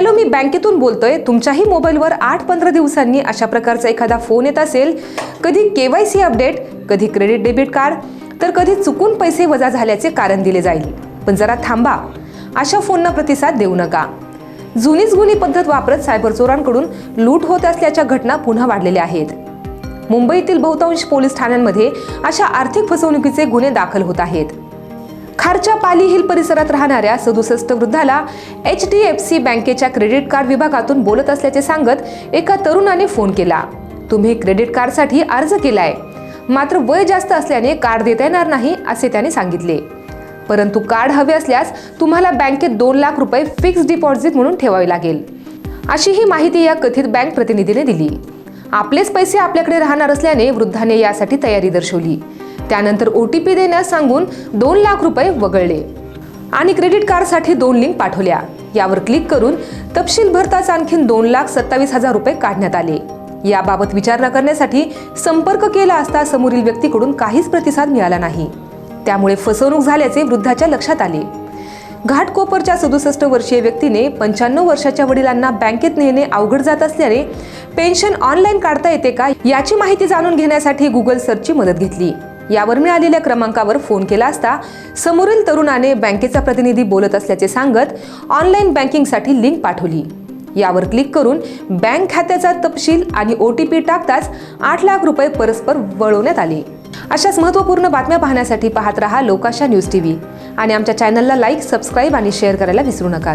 Hello मी बँकेतून बोलतोय. तुमच्याही मोबाईलवर आठ पंधरा दिवसांनी अशा प्रकारचा एखादा फोन येत असेल कधी के वाय सी अपडेट कधी क्रेडिट डेबिट कार्ड तर कधी चुकून पैसे वजा झाल्याचे कारण दिले जाईल. पण जरा थांबा. अशा फोनना प्रतिसाद देऊ नका. जुनीच गुन्ही पद्धत वापरत सायबर चोरांकडून लूट होत असल्याच्या घटना पुन्हा वाढलेल्या आहेत. मुंबईतील बहुतांश पोलीस ठाण्यांमध्ये अशा आर्थिक फसवणुकीचे गुन्हे दाखल होत आहेत. बिहारच्या पाली हिल परिसरात राहणाऱ्या सदुसष्ट वृद्धाला एच डी एफ सी बँकेच्या क्रेडिट कार्ड विभागातून बोलत असल्याचे सांगत एका तरुणाने फोन केला. तुम्ही क्रेडिट कार्डसाठी अर्ज केलाय. मात्र वय जास्त असल्याने कार्ड देता येणार नाही असे त्याने सांगितले. परंतु कार्ड हवे असल्यास तुम्हाला बँकेत दोन लाख रुपये फिक्स डिपॉझिट म्हणून ठेवावे लागेल. अशी ही माहिती या कथित बँक प्रतिनिधीने दिली. आपलेच पैसे आपल्याकडे राहणार असल्याने वृद्धाने यासाठी तयारी दर्शवली. त्यानंतर ओ टी पी देण्यास सांगून दोन लाख रुपये वगळले. आणि क्रेडिट कार्डसाठी दोन लिंक पाठवल्या. यावर क्लिक करून तपशील भरताच आणखीन दोन लाख सत्तावीस हजार रुपये काढण्यात आले. याबाबत विचारणा करण्यासाठी संपर्क केला असता समोरील व्यक्तीकडून काहीच प्रतिसाद मिळाला नाही. त्यामुळे फसवणूक झाल्याचे वृद्धाच्या लक्षात आले. घाटकोपरच्या सदुसष्ट वर्षीय व्यक्तीने पंच्याण्णव वर्षाच्या वडिलांना बँकेत नेणे अवघड जात असल्याने पेन्शन ऑनलाईन काढता येते का याची माहिती जाणून घेण्यासाठी गुगल सर्चची मदत घेतली. यावर मिळालेल्या क्रमांकावर फोन केला असता समोरील तरुणाने बँकेचा प्रतिनिधी बोलत असल्याचे सांगत ऑनलाईन बँकिंगसाठी लिंक पाठवली. यावर क्लिक करून बँक खात्याचा तपशील आणि ओ टी पी टाकताच आठ लाख रुपये परस्पर वळवण्यात आले. अशाच महत्त्वपूर्ण बातम्या पाहण्यासाठी पाहत रहा लोकाशा न्यूज टी व्ही आणि आमच्या चॅनलला लाईक सबस्क्राईब आणि शेअर करायला विसरू नका.